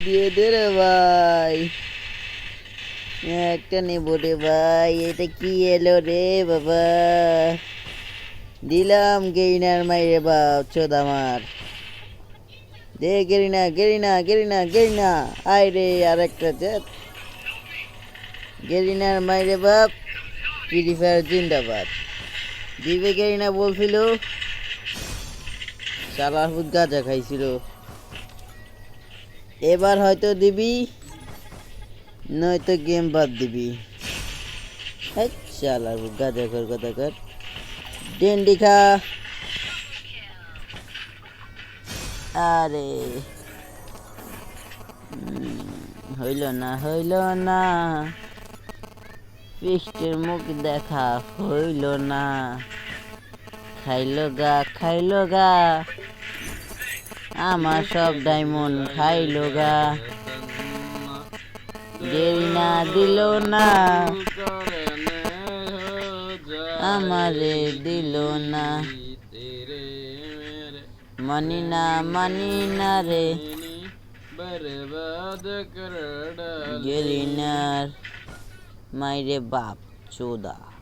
দিয়ে দে রে ভাই। একটা নেব রে ভাই, এটা কি এলো রে বাবা? দিলাম গেইনার মাইরে বাপ, চোদ আমার। দে গেরিনা গেরিনা গেরিনা গেরিনা, আয় রে আর একটা চেত গেরিনার মাইরে বাপ ফ্রি ফায়ার জিন্দাবাদ। দিবে গেরিনা বলছিল সালাহুদ গাঁজা খাইছিল। এবার হয়তো দিবি, নয়তো গেম বাদ দিবি। চাল আর গাঁজা কর কথা কর। ডেন্ডি খা। আরে। হইল না হইল না। পৃষ্ঠের মুখ দেখা হইল না। খাইলো গা খাইলো গা। আমার সব ডায়মন্ড খাইলো গা। দেরি না দিল না। আমারে দিল না। মানি না মানি না রে। গেলিনার। মাইরে বাপ, চোদা।